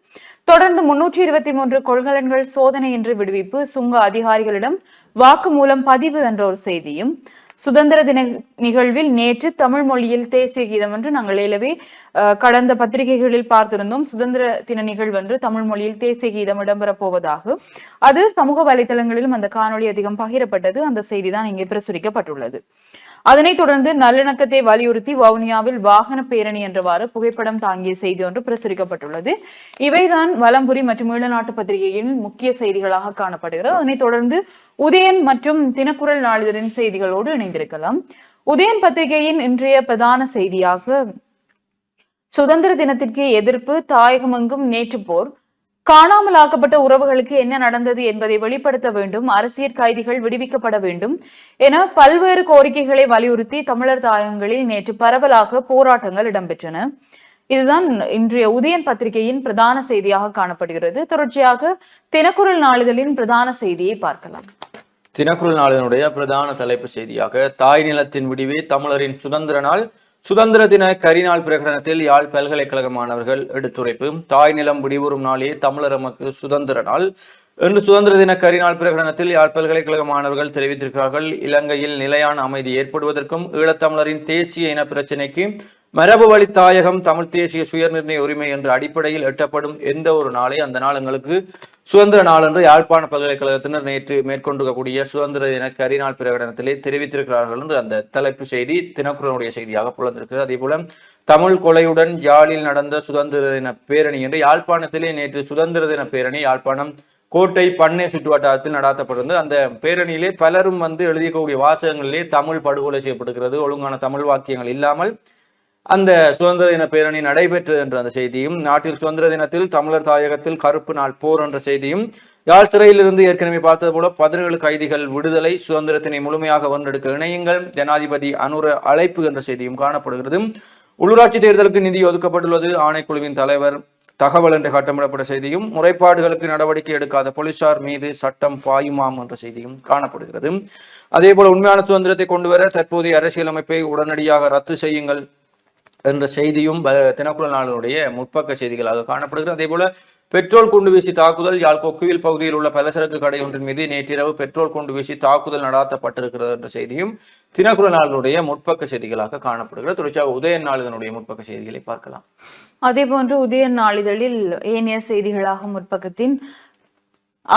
தொடர்ந்து முன்னூற்றி இருபத்தி மூன்று கொள்கலன்கள் சோதனை என்று விடுவிப்பு சுங்க அதிகாரிகளிடம் வாக்குமூலம் பதிவு என்ற ஒரு செய்தியும் சுதந்திர தின நிகழ்வில் நேற்று தமிழ் மொழியில் தேசிய கீதம் என்று நாங்கள் ஏலவே அஹ், கடந்த பத்திரிகைகளில் பார்த்திருந்தோம். சுதந்திர தின நிகழ்வு என்று தமிழ் மொழியில் தேசிய கீதம் இடம்பெறப் போவதாக. அது சமூக வலைதளங்களிலும் அந்த காணொளி அதிகம் பகிரப்பட்டது. அந்த செய்திதான் இங்கே பிரசுரிக்கப்பட்டுள்ளது. அதனைத் தொடர்ந்து நல்லிணக்கத்தை வலியுறுத்தி வவுனியாவில் வாகன பேரணி என்றவாறு புகைப்படம் தாங்கிய செய்தி ஒன்று பிரசுரிக்கப்பட்டுள்ளது. இவைதான் வலம்புரி மற்றும் ஈழநாட்டு பத்திரிகையின் முக்கிய செய்திகளாக காணப்படுகிறது. அதனைத் தொடர்ந்து உதயன் மற்றும் தினக்குரல் நாளிதழின் செய்திகளோடு இணைந்திருக்கலாம். உதயன் பத்திரிகையின் இன்றைய பிரதான செய்தியாக சுதந்திர தினத்திற்கு எதிர்ப்பு தாயகமெங்கும் நேற்று போர். காணாமலாக்கப்பட்ட உறவுகளுக்கு என்ன நடந்தது என்பதை வெளிப்படுத்த வேண்டும் அரசியல் கைதிகள் விடுவிக்கப்பட வேண்டும் என பல்வேறு கோரிக்கைகளை வலியுறுத்தி தமிழர் தாயகங்களில் நேற்று பரவலாக போராட்டங்கள் இடம்பெற்றன. இதுதான் இன்றைய உதயன் பத்திரிகையின் பிரதான செய்தியாக காணப்படுகிறது. தொடர்ச்சியாக தினக்குரல் நாளிதழின் பிரதான செய்தியை பார்க்கலாம்.
தினக்குரல் நாளிதனுடைய பிரதான தலைப்பு செய்தியாக தாய் நிலத்தின் விடிவே தமிழரின் சுதந்திர நாள் சுதந்திர தின கரிநாள் பிரகடனத்தில் யாழ் பல்கலைக்கழக மாணவர்கள் எடுத்துரைப்பு. தாய் நிலம் விடிவுறும் நாளே தமிழர் நமக்கு சுதந்திர நாள். இன்று சுதந்திர தின கரிநாள் பிரகடனத்தில் யாழ் பல்கலைக்கழக மாணவர்கள் தெரிவித்திருக்கிறார்கள். இலங்கையில் நிலையான அமைதி ஏற்படுவதற்கும் ஈழத்தமிழரின் தேசிய இன பிரச்சினைக்கு மரபு வழி தாயகம் தமிழ் தேசிய சுயநிர்ணய உரிமை என்ற அடிப்படையில் எட்டப்படும் எந்த ஒரு நாளை அந்த நாள் எங்களுக்கு சுதந்திர நாள் என்று யாழ்ப்பாண பல்கலைக்கழகத்தினர் நேற்று மேற்கொண்டிருக்கக்கூடிய சுதந்திர தின கரிநாள் பிரகடனத்திலே தெரிவித்திருக்கிறார்கள் என்று அந்த தலைப்பு செய்தி தினக்குரனுடைய செய்தியாக புலந்திருக்கிறது. அதே போல தமிழ் கொலையுடன் யாழில் நடந்த சுதந்திர தின பேரணி என்று யாழ்ப்பாணத்திலே நேற்று சுதந்திர தின பேரணி யாழ்ப்பாணம் கோட்டை பண்ணை சுற்றுவட்டாரத்தில் நடாத்தப்பட்டிருந்தது. அந்த பேரணியிலே பலரும் வந்து எழுதியக்கூடிய வாசகங்களிலே தமிழ் படுகொலை செய்யப்படுகிறது. ஒழுங்கான தமிழ் வாக்கியங்கள் இல்லாமல் அந்த சுதந்திர தின பேரணி நடைபெற்றது என்ற அந்த செய்தியும் நாட்டில் சுதந்திர தினத்தில் தமிழர் தாயகத்தில் கருப்பு நாள் போர் என்ற செய்தியும் யாழ் சிறையிலிருந்து ஏற்கனவே பார்த்தது போல பதினேழு கைதிகள் விடுதலை சுதந்திரத்தினை முழுமையாக வந்தெடுக்க இணையுங்கள். ஜனாதிபதி அனுர அழைப்பு என்ற செய்தியும் காணப்படுகிறது. உள்ளூராட்சி தேர்தலுக்கு நிதி ஒதுக்கப்பட்டுள்ளது. ஆணைக்குழுவின் தலைவர் தகவல் என்று காட்டமிடப்பட்ட செய்தியும் முறைப்பாடுகளுக்கு நடவடிக்கை எடுக்காத போலீசார் மீது சட்டம் பாயுமாம் என்ற செய்தியும் காணப்படுகிறது. அதே போல உண்மையான சுதந்திரத்தை கொண்டுவர தற்போதைய அரசியலமைப்பை உடனடியாக ரத்து செய்யுங்கள். என்ற செய்தியும் தினக்குழல் நாளினுடைய முற்பக்க செய்திகளாக காணப்படுகிறது. அதே போல பெட்ரோல் குண்டு வீசி தாக்குதல் யாழ் கொக்குவில் பகுதியில் உள்ள பலசரக்கு கடை ஒன்றின் மீது நேற்றிரவு பெட்ரோல் குண்டு வீசி தாக்குதல் நடாத்தப்பட்டிருக்கிறது என்ற செய்தியும் தினக்குழல் நாளினுடைய முற்பக்க செய்திகளாக காணப்படுகிறது. தொடர்ச்சியாக உதயன் நாளிதனுடைய முற்பக்க செய்திகளை பார்க்கலாம்.
அதே போன்று உதயன் நாளிதழில் ஏனைய செய்திகளாக முற்பக்கத்தின்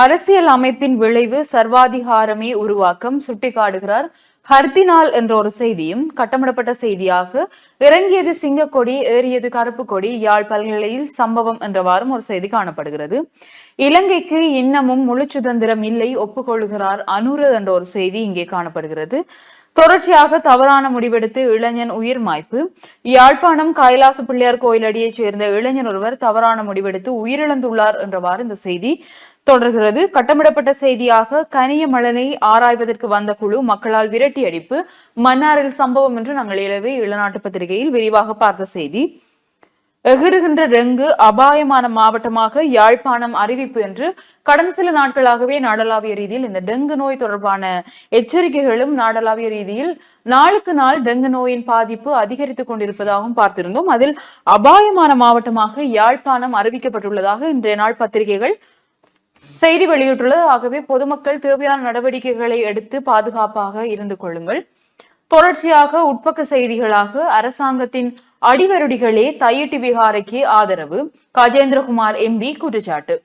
அரசியல் அமைப்பின் விளைவு சர்வாதிகாரமே உருவாக்கம் சுட்டிக்காடுகிறார் ஹர்தினால் என்ற ஒரு செய்தியும் கட்டமிடப்பட்ட செய்தியாக இறங்கியது சிங்கக்கொடி ஏறியது கருப்பு கொடி யாழ் பல்கலையில் சம்பவம் என்றவாறும் ஒரு செய்தி காணப்படுகிறது. இலங்கைக்கு இன்னமும் முழு சுதந்திரம் இல்லை ஒப்புக்கொள்கிறார் அனுரு என்ற ஒரு செய்தி இங்கே காணப்படுகிறது. தொடர்ச்சியாக தவறான முடிவெடுத்து இளைஞன் உயிர் மாய்ப்பு. யாழ்ப்பாணம் கைலாச பிள்ளையார் கோயிலடியைச் சேர்ந்த இளைஞன் ஒருவர் தவறான முடிவெடுத்து உயிரிழந்துள்ளார் என்றவாறு இந்த செய்தி தொடர்கிறது. கட்டமிடப்பட்ட செய்தியாக கனிய மலனை ஆராய்வதற்கு வந்த குழு மக்களால் விரட்டி அடிப்பு. மன்னாரில் சம்பவம் என்று நாங்கள் இளவே இளநாட்டு பத்திரிகையில் விரிவாக பார்த்த செய்தி. எகிறுகின்ற டெங்கு அபாயமான மாவட்டமாக யாழ்ப்பாணம் அறிவிப்பு என்று கடந்த சில நாட்களாகவே நாடளாவிய ரீதியில் இந்த டெங்கு நோய் தொடர்பான எச்சரிக்கைகளும் நாடளாவிய ரீதியில் நாளுக்கு நாள் டெங்கு நோயின் பாதிப்பு அதிகரித்துக் கொண்டிருப்பதாகவும் பார்த்திருந்தோம். அதில் அபாயமான மாவட்டமாக யாழ்ப்பாணம் அறிவிக்கப்பட்டுள்ளதாக இன்றைய நாள் பத்திரிகைகள் செய்தி வெளியிட்டுள்ளது. ஆகவே பொதுமக்கள் தேவையான நடவடிக்கைகளை எடுத்து பாதுகாப்பாக இருந்து கொள்ளுங்கள். தொடர்ச்சியாக உட்பக்க செய்திகளாக அரசாங்கத்தின் அடிவருடிகளே தையிட்டு விகாரைக்கு ஆதரவு. கஜேந்திரகுமார் எம்பி குற்றச்சாட்டு.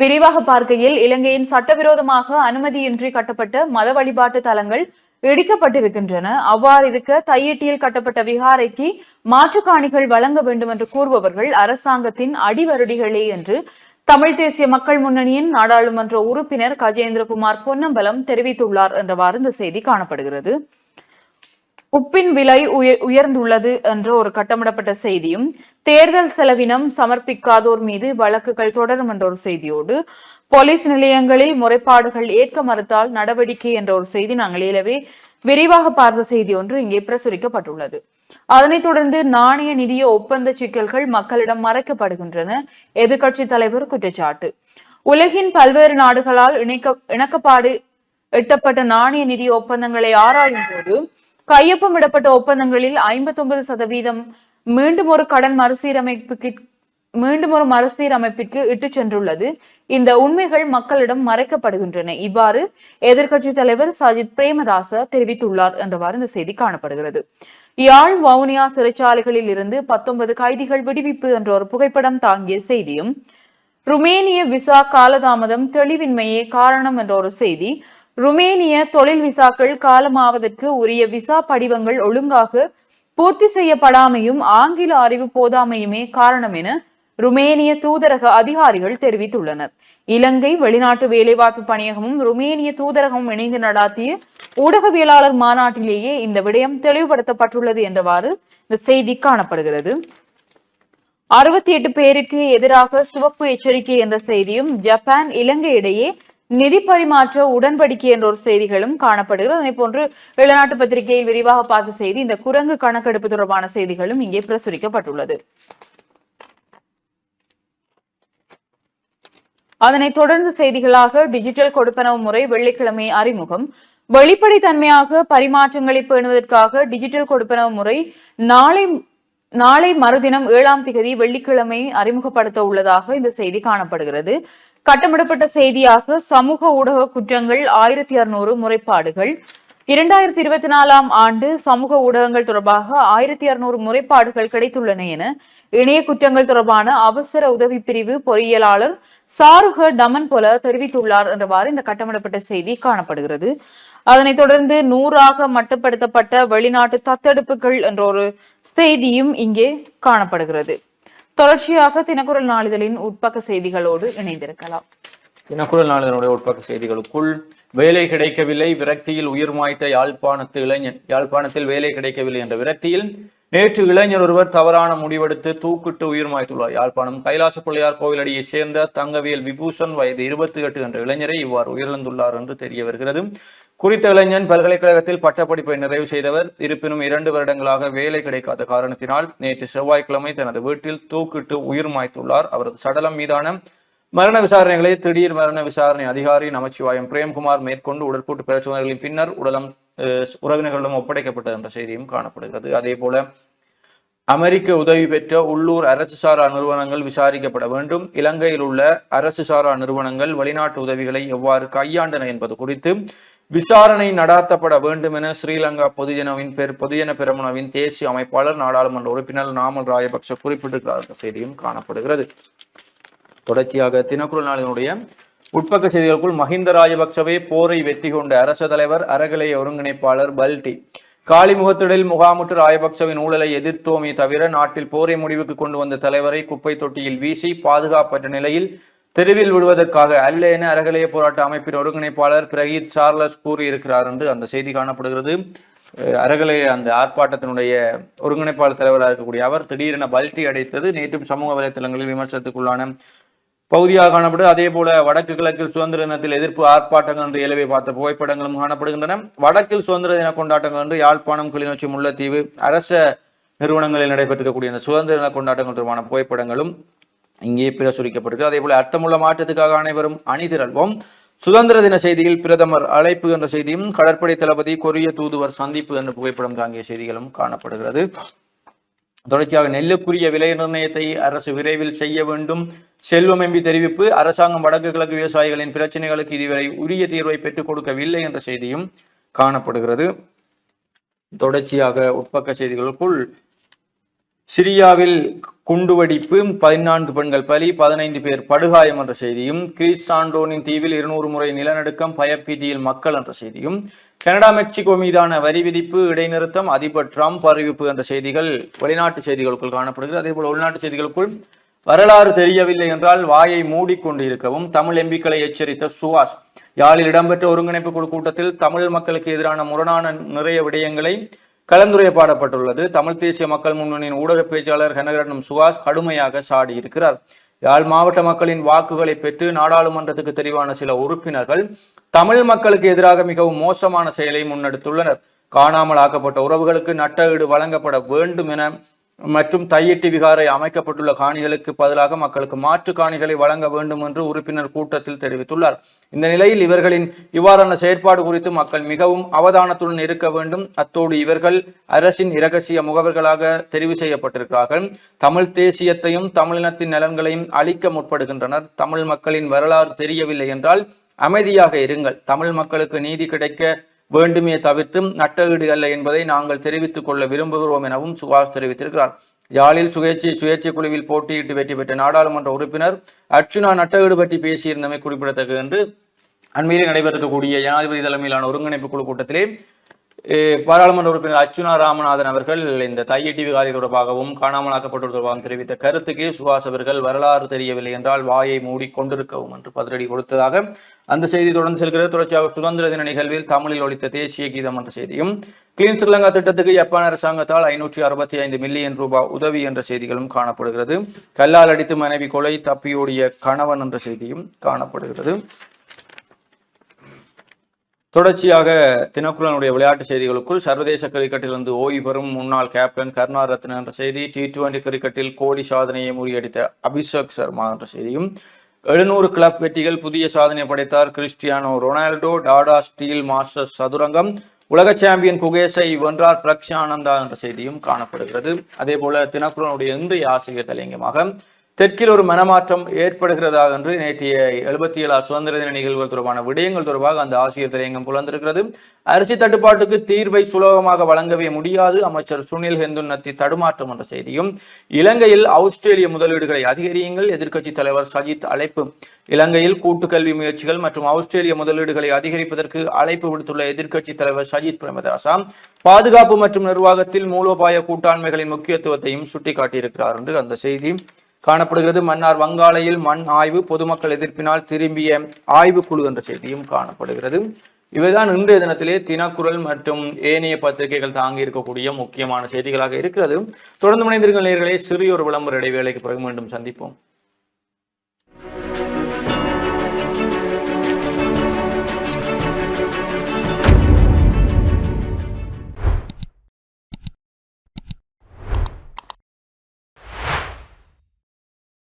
விரிவாக பார்க்கையில் இலங்கையின் சட்டவிரோதமாக அனுமதியின்றி கட்டப்பட்ட மத வழிபாட்டு தலங்கள் இடிக்கப்பட்டிருக்கின்றன. அவ்வாறு இருக்க தையட்டியில் கட்டப்பட்ட விகாரைக்கு மாற்றுக்காணிகள் வழங்க வேண்டும் என்று கூறுபவர்கள் அரசாங்கத்தின் அடிவருடிகளே என்று தமிழ் தேசிய மக்கள் முன்னணியின் நாடாளுமன்ற உறுப்பினர் கஜேந்திரகுமார் பொன்னம்பலம் தெரிவித்துள்ளார் என்றவாறு இந்த செய்தி காணப்படுகிறது. உப்பின் விலை உயர்ந்துள்ளது என்ற ஒரு கட்டமிடப்பட்ட செய்தியும் தேர்தல் செலவினம் சமர்ப்பிக்காதோர் மீது வழக்குகள் தொடரும் என்ற ஒரு செய்தியோடு போலீஸ் நிலையங்களில் முறைப்பாடுகள் ஏற்க மறுத்தால் நடவடிக்கை என்ற ஒரு செய்தி நாங்கள் இயலவே விரிவாக பார்த்த செய்தி ஒன்று இங்கே பிரசுரிக்கப்பட்டுள்ளது. அதனைத் தொடர்ந்து நாணய நிதிய ஒப்பந்த சிக்கல்கள் மக்களிடம் மறைக்கப்படுகின்றன. எதிர்க்கட்சி தலைவர் குற்றச்சாட்டு. உலகின் பல்வேறு நாடுகளால் இணைக்க இணக்கப்பாடு எட்டப்பட்ட நாணய நிதி ஒப்பந்தங்களை ஆராயும் போது கையொப்பமிடப்பட்ட ஒப்பந்தங்களில் ஐம்பத்தி ஒன்பது சதவீதம் மீண்டும் ஒரு கடன் மறுசீரமைப்புக்கு மீண்டும் ஒரு மறுசீரமைப்பிற்கு இட்டு சென்றுள்ளது. இந்த உண்மைகள் மக்களிடம் மறைக்கப்படுகின்றன. இவ்வாறு எதிர்கட்சி தலைவர் சஜித் பிரேமதாச தெரிவித்துள்ளார் என்றவாறு இந்த செய்தி காணப்படுகிறது. யாழ் வவுனியா சிறைச்சாலைகளில் இருந்து பத்தொன்பது கைதிகள் விடுவிப்பு என்ற ஒரு புகைப்படம் தாங்கிய செய்தியும் ருமேனிய விசா காலதாமதம் தெளிவின்மையே காரணம் என்ற ஒரு செய்தி ருமேனிய தொழில் விசாக்கள் காலமாவதற்கு உரிய விசா படிவங்கள் ஒழுங்காக பூர்த்தி செய்யப்படாமையும் ஆங்கில அறிவு போதாமையுமே காரணம் என ருமேனிய தூதரக அதிகாரிகள் தெரிவித்துள்ளனர். இலங்கை வெளிநாட்டு வேலைவாய்ப்பு பணியகமும் ருமேனிய தூதரகமும் இணைந்து நடாத்திய ஊடகவியலாளர் மாநாட்டிலேயே இந்த விடயம் தெளிவுபடுத்தப்பட்டுள்ளது என்றவாறு இந்த செய்தி காணப்படுகிறது. அறுபத்தி எட்டு பேருக்கு எதிராக சிவப்பு எச்சரிக்கை என்ற செய்தியும் ஜப்பான் இலங்கை இடையே நிதி பரிமாற்ற உடன்படிக்கை என்ற ஒரு செய்திகளும் காணப்படுகிறது. அதனை போன்று வெளிநாட்டு பத்திரிகையில் விரிவாக பார்த்த செய்தி இந்த குரங்கு கணக்கெடுப்பு தொடர்பான செய்திகளும் இங்கே பிரசுரிக்கப்பட்டுள்ளது. அதனைத் தொடர்ந்து செய்திகளாக டிஜிட்டல் கொடுப்பனவு முறை வெள்ளிக்கிழமை அறிமுகம். வெளிப்படைத்தன்மையாக பரிமாற்றங்களை பேணுவதற்காக டிஜிட்டல் கொடுப்பனவு முறை நாளை நாளை மறுதினம் ஏழாம் திகதி வெள்ளிக்கிழமை அறிமுகப்படுத்த உள்ளதாக இந்த செய்தி காணப்படுகிறது. கட்டமிடப்பட்ட செய்தியாக சமூக ஊடக குற்றங்கள் ஆயிரத்தி அறுநூறு முறைப்பாடுகள். இரண்டாயிரத்தி இருபத்தி நாலாம் ஆண்டு சமூக ஊடகங்கள் தொடர்பாக ஆயிரத்தி அறுநூறு முறைப்பாடுகள் கிடைத்துள்ளன என இணைய குற்றங்கள் தொடர்பான அவசர உதவி பிரிவு பொறியியலாளர் சாருக டமன் போல தெரிவித்துள்ளார் என்றவாறு இந்த கட்டமிடப்பட்ட செய்தி காணப்படுகிறது. அதனைத் தொடர்ந்து நூறாக மட்டுப்படுத்தப்பட்ட வெளிநாட்டு தத்தெடுப்புகள் என்ற ஒரு செய்தியும் இங்கே காணப்படுகிறது. தொடர்ச்சியாக தினக்குரல் நாளிதழின் உட்பக்க செய்திகளோடு இணைந்திருக்கலாம்.
தினக்குரல் நாளிதழுடைய உட்பக்க செய்திகளுக்குள் வேலை கிடைக்கவில்லை. விரக்தியில் உயிர் மாய்த்த யாழ்ப்பாணத்து இளைஞன் யாழ்ப்பாணத்தில் வேலை கிடைக்கவில்லை என்ற விரக்தியில் நேற்று இளைஞர் ஒருவர் தவறான முடிவெடுத்து தூக்கிட்டு உயிர் மாய்த்துள்ளார். யாழ்ப்பாணம் கைலாச பிள்ளையார் கோவிலடியைச் சேர்ந்த தங்கவியல் விபூஷன் வயது இருபத்தி எட்டு என்ற இளைஞரை இவ்வாறு உயிரிழந்துள்ளார் என்று தெரிய வருகிறது. குறித்த இளைஞன் பல்கலைக்கழகத்தில் பட்டப்படிப்பை நிறைவு செய்தவர். இருப்பினும் இரண்டு வருடங்களாக வேலை கிடைக்காத காரணத்தினால் நேற்று செவ்வாய்க்கிழமை தனது வீட்டில் தூக்கிட்டு உயிர் மாய்த்துள்ளார். அவரது சடலம் மீதான மரண விசாரணைகளை திடீர் மரண விசாரணை அதிகாரி நமச்சிவாயம் பிரேம்குமார் மேற்கொண்டு உடற்கூட்டு பிரச்சனைகளின் பின்னர் உடலம் உறவினர்களிடம் ஒப்படைக்கப்பட்டது என்ற செய்தியும் காணப்படுகிறது. அதே போல அமெரிக்க உதவி பெற்ற உள்ளூர் அரசு சாரா நிறுவனங்கள் விசாரிக்கப்பட வேண்டும். இலங்கையில் உள்ள அரசு சாரா நிறுவனங்கள் வெளிநாட்டு உதவிகளை எவ்வாறு கையாண்டன என்பது குறித்து விசாரணை நடாத்தப்பட வேண்டும் என ஸ்ரீலங்கா பொதுஜனவின் பெரு பொதுஜன பெருமனவின் தேசிய அமைப்பாளர் நாடாளுமன்ற உறுப்பினர் நாமல் ராயபக்ச குறிப்பிட்டிருக்கிறார் செய்தியும் காணப்படுகிறது. தொடர்ச்சியாக தினக்குரல் நாளினுடைய உட்பக்க செய்திகளுக்குள் மஹிந்த ராஜபக்சவே போரை வெற்றி கொண்ட அரச தலைவர் அறகலை ஒருங்கிணைப்பாளர் பல்டி. காலிமுகத்திடல் முகாமுற்று ராயபக்சவின் ஊழலை எதிர்த்தோமே தவிர நாட்டில் போரை முடிவுக்கு கொண்டு வந்த தலைவரை குப்பை தொட்டியில் வீசி பாதுகாப்பற்ற நிலையில் தெருவில் விடுவதற்காக அல்ல என அறகலைய போராட்ட அமைப்பின் ஒருங்கிணைப்பாளர் பிரகீத் சார்லஸ் கூறியிருக்கிறார் என்று அந்த செய்தி காணப்படுகிறது. அஹ் அறகலைய அந்த ஆர்ப்பாட்டத்தினுடைய ஒருங்கிணைப்பாளர் தலைவராக இருக்கக்கூடிய அவர் திடீரென பல்டி அடைத்தது. நேற்றும் சமூக வலைத்தளங்களில் விமர்சனத்துக்குள்ளான பகுதியாக காணப்படுது அதே போல வடக்கு கிழக்கில் சுதந்திர தினத்தில் எதிர்ப்பு ஆர்ப்பாட்டங்கள் என்று இயலவை பார்த்த புகைப்படங்களும் காணப்படுகின்றன. வடக்கில் சுதந்திர தின கொண்டாட்டங்கள் என்று யாழ்ப்பாணம் கிளிநொச்சி முல்லைத்தீவு அரச நிறுவனங்களில் நடைபெற்றிருக்கக்கூடிய அந்த சுதந்திர தின கொண்டாட்டங்கள் தொடர்பான புகைப்படங்களும் இங்கே பிரசுரிக்கப்படுகிறது அதே போல அர்த்தமுள்ள மாற்றத்துக்காக அனைவரும் அணிதிரள்வோம். சுதந்திர தின செய்தியில் பிரதமர் அழைப்பு என்ற செய்தியும் கடற்படை தளபதி கொரிய தூதுவர் சந்திப்பு என்ற புகைப்படம் தாங்கிய செய்திகளும் காணப்படுகிறது. தொடர்ச்சியாக நெல்லுக்குரிய விலை நிர்ணயத்தை அரசு விரைவில் செய்ய வேண்டும். செல்வம் எம்பி தெரிவிப்பு அரசாங்கம் வடக்கு கிழக்கு விவசாயிகளின் பிரச்சனைகளுக்கு இதுவரை உரிய தீர்வை பெற்றுக் கொடுக்கவில்லை என்ற செய்தியும் காணப்படுகிறது. தொடர்ச்சியாக உட்பக்க செய்திகளுக்குள் சிரியாவில் குண்டுவெடிப்பு பதினான்கு பெண்கள் பலி பதினைந்து பேர் படுகாயம் என்ற செய்தியும் கிரீஸ் சாண்டோனின் தீவில் இருநூறு முறை நிலநடுக்கம் பயப்பீதியில் மக்கள் என்ற செய்தியும் கனடா மெக்சிகோ மீதான வரி விதிப்பு இடைநிறுத்தம் அதிபர் ட்ரம்ப் அறிவிப்பு என்ற செய்திகள் வெளிநாட்டு செய்திகளுக்குள் காணப்படுகிறது. அதே போல உள்நாட்டு செய்திகளுக்குள் வரலாறு தெரியவில்லை என்றால் வாயை மூடிக்கொண்டு இருக்கவும் தமிழ் எம்பிக்களை எச்சரித்த சுவாஸ் யாழில் இடம்பெற்ற ஒருங்கிணைப்பு குழு கூட்டத்தில் தமிழ் மக்களுக்கு எதிரான முரணான நிறைய விடயங்களை கலந்துரையாடப்பட்டுள்ளது. தமிழ் தேசிய மக்கள் முன்னணியின் ஊடக பேச்சாளர் கனகரட்னம் சுவாஸ் கடுமையாக சாடியிருக்கிறார். யாழ் மாவட்ட மக்களின் வாக்குகளை பெற்று நாடாளுமன்றத்துக்கு தெரிவான சில உறுப்பினர்கள் தமிழ் மக்களுக்கு எதிராக மிகவும் மோசமான செயலை முன்னெடுத்துள்ளனர். காணாமல் ஆக்கப்பட்ட உறவுகளுக்கு நட்ட ஈடு வழங்கப்பட வேண்டும் என மற்றும் தையிட்டி விகாரை அமைக்கப்பட்டுள்ள காணிகளுக்கு பதிலாக மக்களுக்கு மாற்று காணிகளை வழங்க வேண்டும் என்று உறுப்பினர் கூட்டத்தில் தெரிவித்துள்ளார். இந்த நிலையில் இவர்களின் இவ்வாறான செயற்பாடு குறித்து மக்கள் மிகவும் அவதானத்துடன் இருக்க வேண்டும். அத்தோடு இவர்கள் அரசின் இரகசிய முகவர்களாக தெரிவு செய்யப்பட்டிருக்கிறார்கள். தமிழ் தேசியத்தையும் தமிழினத்தின் நலன்களையும் அழிக்க முற்படுகின்றனர். தமிழ் மக்களின் வரலாறு தெரியவில்லை என்றால் அமைதியாக இருங்கள். தமிழ் மக்களுக்கு நீதி கிடைக்க வேண்டுமே தவிர்த்து நட்டஈடு அல்ல என்பதை நாங்கள் தெரிவித்துக் கொள்ள விரும்புகிறோம் எனவும் சுகாஸ் தெரிவித்திருக்கிறார். யாழில் சுயேட்சை சுயேட்சை குழுவில் போட்டியிட்டு வெற்றி பெற்ற நாடாளுமன்ற உறுப்பினர் அர்ச்சுனா நட்டஈடு பற்றி பேசியிருந்தமை குறிப்பிடத்தக்கது என்று அண்மையில் நடைபெறக்கூடிய ஜனாதிபதி தலைமையிலான ஒருங்கிணைப்பு குழு கூட்டத்திலே பாராளுமன்ற உறுப்பினர் அர்ச்சுனா ராமநாதன் அவர்கள் இந்த தையட்டி விகாரி தொடர்பாகவும் காணாமலாக்கப்பட்டோர் தொடர்பாகவும் தெரிவித்த கருத்துக்கு சுபாஷ் அவர்கள் வரலாறு தெரியவில்லை என்றால் வாயை மூடி கொண்டிருக்கவும் என்று பதிலடி கொடுத்ததாக அந்த செய்தி தொடர்ந்து செல்கிறது. தொடர்ச்சியாக சுதந்திர தின நிகழ்வில் தமிழில் ஒழித்த தேசிய கீதம் என்ற செய்தியும் கிளீன் ஸ்ரீலங்கா திட்டத்துக்கு ஜப்பான் அரசாங்கத்தால் ஐநூற்றி அறுபத்தி ஐந்து மில்லியன் ரூபாய் உதவி என்ற செய்திகளும் காணப்படுகிறது. கல்லால் அடித்து மனைவி கொலை தப்பியோடிய கணவன் என்ற செய்தியும் காணப்படுகிறது. தொடர்ச்சியாக தினக்குரனுடைய விளையாட்டு செய்திகளுக்குள் சர்வதேச கிரிக்கெட்டிலிருந்து ஓய்வு பெறும் முன்னாள் கேப்டன் கருணா ரத்ன என்ற செய்தி டி டுவெண்டி கிரிக்கெட்டில் கோடி சாதனையை முறியடித்த அபிஷேக் சர்மா என்ற செய்தியும் எழுநூறு கிளப் வெற்றிகள் புதிய சாதனை படைத்தார் Cristiano Ronaldo Tata Steel Masters சதுரங்கம் உலக சாம்பியன் குகேசை வென்றார் பிரக்ஷானந்தா என்ற செய்தியும் காணப்படுகிறது. அதே போல தினக்குரனுடைய இன்றைய ஆசிரியர் தலைங்கமாக தெற்கில் ஒரு மனமாற்றம் ஏற்படுகிறதா என்று நேற்றைய எழுபத்தி ஏழாம் சுதந்திர தின நிகழ்வுகள் தொடர்பான விடயங்கள் தொடர்பாக அந்த ஆசிரியர் திரையங்கம் புலந்திருக்கிறது. அரிசி தட்டுப்பாட்டுக்கு தீர்வை சுலபமாக வழங்கவே முடியாது. அமைச்சர் சுனில் ஹெந்துன்னத்தி தடுமாற்றம் என்ற செய்தியும் இலங்கையில் ஆஸ்திரேலிய முதலீடுகளை அதிகரியுங்கள். எதிர்க்கட்சி தலைவர் சஜித் அழைப்பு இலங்கையில் கூட்டுக்கல்வி முயற்சிகள் மற்றும் ஆஸ்திரேலிய முதலீடுகளை அதிகரிப்பதற்கு அழைப்பு விடுத்துள்ள எதிர்க்கட்சி தலைவர் சஜித் பிரேமதாசா பாதுகாப்பு மற்றும் நிர்வாகத்தில் மூலோபாய கூட்டாண்மைகளின் முக்கியத்துவத்தையும் சுட்டிக்காட்டியிருக்கிறார் என்று அந்த செய்தி காணப்படுகிறது. மன்னார் வங்காளையில் மண் ஆய்வு பொதுமக்கள் எதிர்ப்பினால் திரும்பிய ஆய்வு குழு என்ற செய்தியும் காணப்படுகிறது. இவைதான் இன்றைய தினத்திலே தினக்குரல் மற்றும் ஏனைய பத்திரிகைகள் தாங்கி இருக்கக்கூடிய முக்கியமான செய்திகளாக இருக்கிறது. தொடர்ந்து முனைந்திருங்கள் நேர்களை சிறிய ஒரு விளம்பர இடைவேளைக்கு பிறகு மீண்டும் சந்திப்போம்.